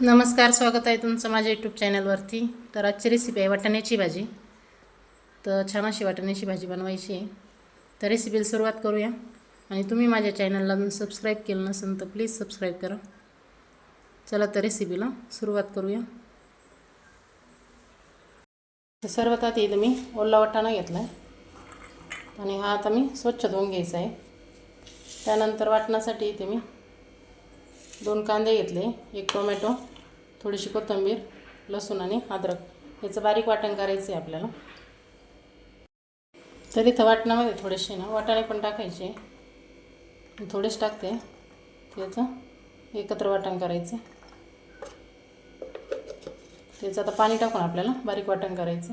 नमस्कार स्वागत आहे तुमचं माझ्या यूट्यूब चॅनलवरती तर आजची रेसिपी आहे वाटाण्याची भाजी. तर छान अशी वाटाण्याची भाजी बनवायची आहे. तर रेसिपीला सुरुवात करूया. आणि तुम्ही माझ्या चॅनलला सबस्क्राईब केलं नसेल तर प्लीज सबस्क्राईब करा. चला तर रेसिपीला सुरुवात करूया. तर सर्वात आधी इथं मी ओला वाटाणा घेतला आहे आणि हा आता मी स्वच्छ धुवून घ्यायचा आहे. त्यानंतर वाटण्यासाठी इथे मी दोन कांदे घेतले एक टोमॅटो थोडीशी कोथिंबीर लसूण आणि अद्रक. याचं बारीक वाटण करायचं आहे आपल्याला. तर इथं वाटणामध्ये थोडेसे ना वाटाणे पण टाकायचे. थोडेच टाकते. त्याचं एकत्र वाटण करायचं त्याचं आता पाणी टाकून आपल्याला बारीक वाटण करायचं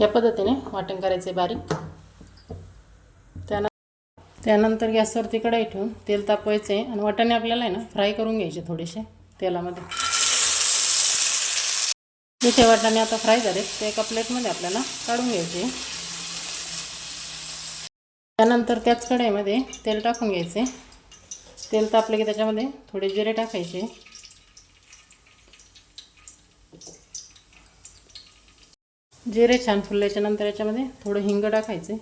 या पद्धतीने वाटण करायचं आहे बारीक. त्यानंतर गॅसवरती कढई ठेवून तेल तापवायचं आहे. आणि वाटाणे आपल्याला आहे ना फ्राय करून घ्यायचे थोडेसे तेलामध्ये. जिथे वाटाणे आता फ्राय झाले ते एका प्लेटमध्ये आपल्याला काढून घ्यायचे त्यानंतर त्याच कढईमध्ये तेल टाकून घ्यायचे तेल तापले की त्याच्यामध्ये थोडे जिरे टाकायचे जिरे छान फुलल्याच्या नंतर याच्यामध्ये थोडं हिंग टाकायचे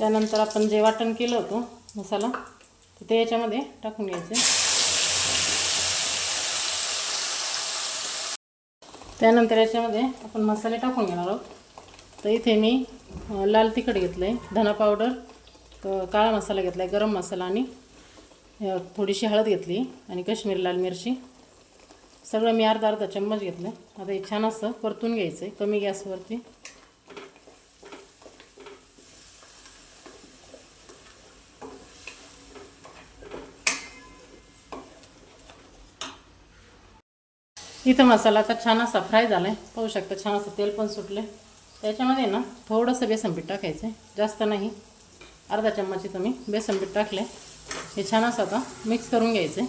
त्यानंतर आपण जे वाटण केलं होतं मसाला तर ते याच्यामध्ये टाकून घ्यायचे. त्यानंतर याच्यामध्ये आपण मसाले टाकून घेणार आहोत. तर इथे मी लाल तिखट घेतलं आहे धना पावडर काळा मसाला घेतला आहे गरम मसाला आणि थोडीशी हळद घेतली आणि काश्मीरी लाल मिरची. सगळं मी अर्धा अर्धा चम्मच घेतलं आहे आता हे छान असं परतून घ्यायचं आहे कमी गॅसवरती. इथं मसाला आता छान असा फ्राय झाला आहे पाहू शकता छान असं तेल पण सुटले त्याच्यामध्ये ना थोडंसं बेसन पीठ टाकायचं आहे जास्त नाही. अर्धा चम्मच इथं मी बेसन पीठ टाकले हे छान असं आता मिक्स करून घ्यायचं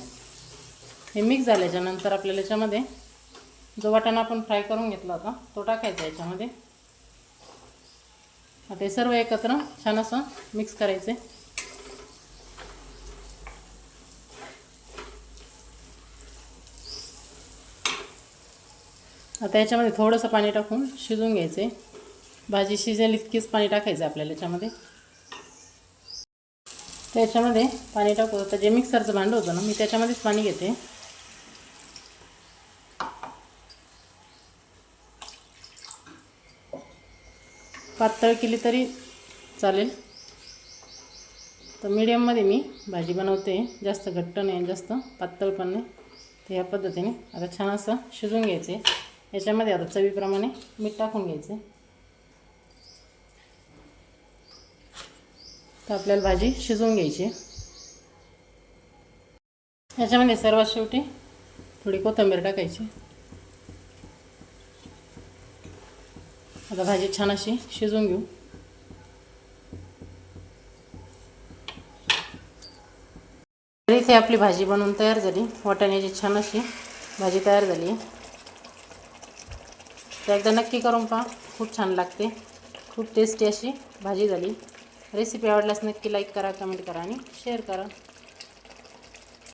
हे मिक्स झाल्याच्यानंतर आपल्याला याच्यामध्ये जो वाटाणा आपण फ्राय करून घेतला होता तो टाकायचा याच्यामध्ये. आता हे सर्व एकत्र छान असं मिक्स करायचं आता याच्यामध्ये थोडंसं पाणी टाकून शिजून घ्यायचे. भाजी शिजेल इतकीच पाणी टाकायचं आपल्याला याच्यामध्ये. त्याच्यामध्ये पाणी टाकू. आता जे मिक्सरचं भांडं होतं ना मी त्याच्यामध्येच पाणी घेते. पातळ केली तरी चालेल. तर मीडियममध्ये मी भाजी बनवते. जास्त घट्ट नाही जास्त पातळ पण नाही. तर ह्या पद्धतीने आता छान असं शिजून घ्यायचे. याच्यामध्ये आता चवीप्रमाणे मीठ टाकून घ्यायचे. तर आपल्याला भाजी शिजवून घ्यायची. याच्यामध्ये सर्वात शेवटी थोडी कोथिंबीर टाकायची. आता भाजी छान अशी शिजवून घेऊ. इथे आपली भाजी बनवून तयार झाली. वाटाण्याची छान अशी भाजी तयार झाली. आहे तर एकदा नक्की करून पहा. खूप छान लागते. खूप टेस्टी अशी भाजी झाली. रेसिपी आवडल्यास नक्की लाईक करा कमेंट करा आणि शेअर करा.